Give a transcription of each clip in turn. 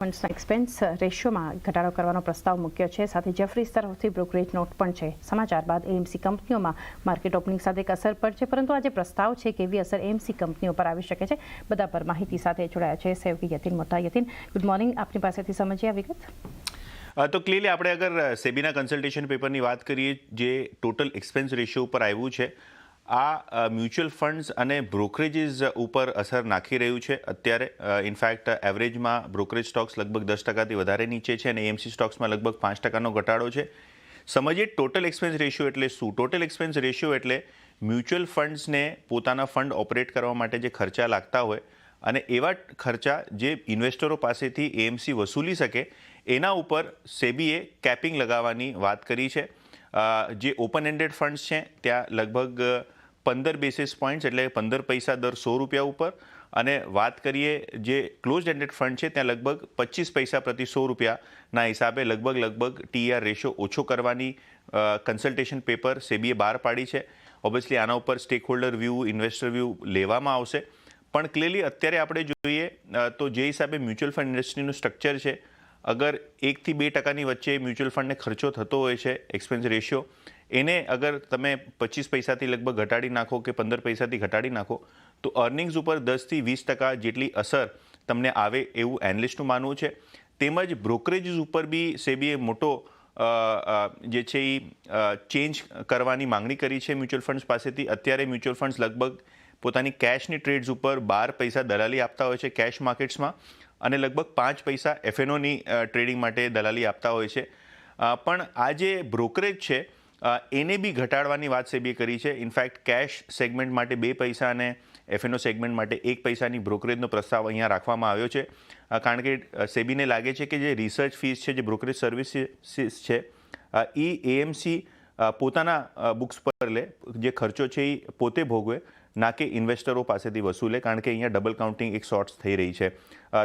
ફંડ્સના expense રેશિયોમાં ઘટાડો કરવાનો પ્રસ્તાવ મૂક્યો છે. સાથે જેફરીઝ તરફથી બ્રોકરેજ નોટ પણ છે. સમાચાર બાદ એએમસી કંપનીઓમાં માર્કેટ ઓપનિંગ સાથે એક અસર પડશે પરંતુ આ જે પ્રસ્તાવ છે કેવી અસર એએમસી કંપનીઓ પર આવી શકે છે. બધા પર માહિતી સાથે જોડાયા છે સહયોગી યતિન, મોટા યતિન. ગુડ મોર્નિંગ આપની પાસેથી સમજીએ આ વિગત? તો ક્લિયરલી આપણે અગર સેબીના કન્સલ્ટેશન પેપરની વાત કરીએ, જે ટોટલ એક્સપેન્સ રેશિયો ઉપર આવ્યું છે આ મ્યુચ્યુઅલ ફંડ્સ અને બ્રોકરેજીસ ઉપર અસર નાખી રહ્યું છે. અત્યારે ઇનફેક્ટ, એવરેજમાં બ્રોકરેજ સ્ટોક્સ લગભગ દસ ટકાથી વધારે નીચે છે અને એએમસી સ્ટોક્સમાં લગભગ પાંચ ટકાનો ઘટાડો છે. સમજીએ ટોટલ એક્સપેન્સ રેશિયો એટલે શું? ટોટલ એક્સપેન્સ રેશિયો એટલે મ્યુચ્યુઅલ ફંડ્સને પોતાના ફંડ ઓપરેટ કરવા માટે જે ખર્ચા લાગતા હોય અને એવા ખર્ચા જે ઇન્વેસ્ટરો પાસેથી એએમસી વસૂલી શકે, એના ઉપર સેબીએ કેપિંગ લગાવવાની વાત કરી છે. જે ઓપન એન્ડેડ ફંડ્સ છે, ત્યાં લગભગ પંદર બેસિસ પોઈન્ટ્સ એટલે પંદર પૈસા દર સો રૂપિયા ઉપર. અને વાત કરીએ જે ક્લોઝ એન્ડેડ ફંડ છે, ત્યાં લગભગ પચીસ પૈસા પ્રતિ સો રૂપિયાના હિસાબે લગભગ લગભગ ટીઆર રેશિયો ઓછો કરવાની કન્સલ્ટેશન પેપર સેબીએ બહાર પાડી છે. ઓબ્વિયસલી આના ઉપર stack holder view investor view લેવામાં આવશે. પણ ક્લિયરલી અત્યારે આપણે જોઈએ તો જે હિસાબે મ્યુચ્યુઅલ ફંડ ઇન્ડસ્ટ્રીનું સ્ટ્રક્ચર છે, અગર એકથી બે ટકાની વચ્ચે મ્યુચ્યુઅલ ફંડને ખર્ચો થતો હોય છે એક્સપેન્સ રેશિયો એને અગર તમે પચીસ પૈસાથી લગભગ ઘટાડી નાખો કે પંદર પૈસાથી ઘટાડી નાખો, તો અર્નિંગ્સ ઉપર દસથી વીસ ટકા જેટલી અસર તમને આવે એવું એનાલિસ્ટનું માનવું છે. તેમજ બ્રોકરેજીસ ઉપર બી સેબીએ મોટો જે છે એ ચેન્જ કરવાની માંગણી કરી છે મ્યુચ્યુઅલ ફંડ્સ પાસેથી. અત્યારે મ્યુચ્યુઅલ ફંડ્સ લગભગ પોતાની કેશની ટ્રેડ્સ ઉપર બાર પૈસા દલાલી આપતા હોય છે કેશ માર્કેટ્સમાં અને લગભગ પાંચ પૈસા એફએનઓની ટ્રેડિંગ માટે દલાલી આપતા હોય છે. પણ આ જે બ્રોકરેજ છે એને બી ઘટાડવાની વાત સેબીએ કરી છે. ઇનફેક્ટ કેશ સેગમેન્ટ માટે બે પૈસા અને એફએનઓ સેગમેન્ટ માટે એક પૈસાની બ્રોકરેજનો પ્રસ્તાવ અહીંયા રાખવામાં આવ્યો છે. કારણ કે સેબીને લાગે છે કે જે રિસર્ચ ફીસ છે, જે બ્રોકરેજ સર્વિસીસ છે એ એએમસી પોતાના બુક્સ પર લે. જે ખર્ચો છે એ પોતે ભોગવે, ના કે ઇન્વેસ્ટરો પાસેથી વસૂલે, કારણ કે અહીંયા ડબલ કાઉન્ટિંગ એક શોર્ટ્સ થઈ રહી છે.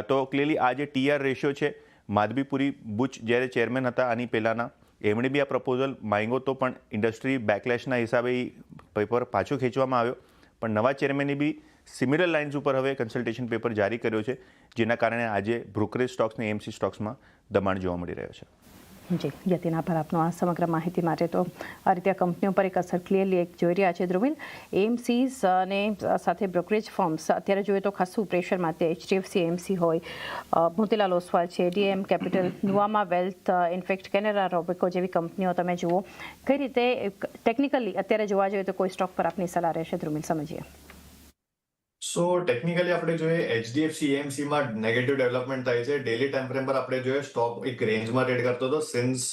તો ક્લિયરલી આ જે ટીઆર રેશિયો છે, માધવીપુરી બુચ જ્યારે ચેરમેન હતા આની પહેલાંના એમણે બી આ પ્રપોઝલ માંગ્યો તો પણ ઇન્ડસ્ટ્રી બેકલેશના હિસાબે પેપર પાછો ખેંચવામાં આવ્યો. પણ નવા ચેરમેને બી સિમિલર લાઇન્સ ઉપર હવે કન્સલ્ટેશન પેપર જારી કર્યો છે, જેના કારણે આજે બ્રોકરેજ સ્ટોક્સ અને એમસી સ્ટોક્સમાં દબાણ જોવા મળી રહ્યો છે. જી, યતિન આભાર આપનો આ સમગ્ર માહિતી માટે તો આ રીતે આ કંપનીઓ પર એક અસર ક્લિયરલી એક જોઈ રહ્યા છે. ધ્રુવિન એમસીઝ અને સાથે બ્રોકરેજ ફોર્મ્સ અત્યારે જોઈએ તો ખાસું પ્રેશરમાં તે એચડીએફસી એમસી હોય. મોતીલાલ ઓસવાલ છે DAM capital Nuvama wealth in fact Canara Robeco જેવી કંપનીઓ તમે જુઓ. કઈ રીતે ટેકનિકલી અત્યારે જોવા જોઈએ તો કોઈ સ્ટોક પર આપની સલાહ રહેશે? ધ્રુવિન, સમજીએ. સો ટેકનિકલી આપણે જોઈએ એચડીએફસી એએમસી માં નેગેટિવ ડેવલપમેન્ટ થાય છે. ડેલી ટાઈમ ફ્રેમ પર આપણે જોઈએ સ્ટોક એક રેન્જમાં ટ્રેડ કરતો હતો સિન્સ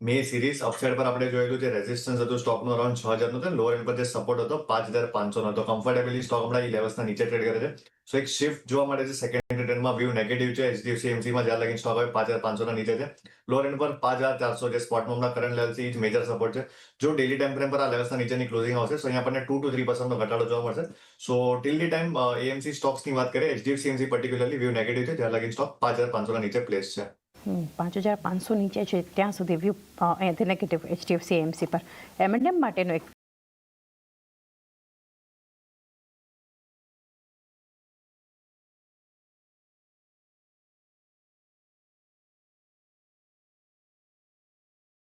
મે સિરીઝ અપસાઇડ પર આપણે જોયેલું જે રેઝિસ્ટન્સ હતું સ્ટોકનો અરાઉન્ડ છ હજારનો હતો લોઅર એન્ડ પર જે સપોર્ટ હતો પાંચ હજાર પાંચસો નો હતો. કમ્ફર્ટેબલી સ્ટોક હમણાં લેવલ્સના નીચે ટ્રેડ કરે છે. સો એક શિફ્ટ જોવા મળે છે સેકન્ડ ટ્રેન્ડમાં વ્યૂ નેગેટિવ છે એચડીએફસી એમસીમાં જ્યાં લગીને સ્ટોક હવે પાંચ હજાર પાંચસો ના નીચે છે. લોઅર એન્ડ પર પાંચ હજાર ચારસો જે સ્પોટમાં હમણાં કરંટ લેવલ છે એ જ મેજર સપોર્ટ છે. જો ડેલી ટાઈમ ફ્રેમ પર આ લેવલ્સના નીચેની ક્લોઝિંગ આવશે સો અહીંયા આપણને ટુ ટુ થ્રી પર્સન્ટનો ઘટાડો જોવા મળશે. So till the time AMC સ્ટોક્સની વાત કરીએ HDFC AMC particularly view negative છે જ્યાં લગીને સ્ટોક પાંચ હજાર પાંચસો નીચે પ્લેસ છે. હમ, પાંચ હજાર પાંચસો નીચે છે, ત્યાં સુધી વ્યૂ અહીંયાથી નેગેટિવ એચડીએફસી એમસી પર. એમએનએમ માટેનો એક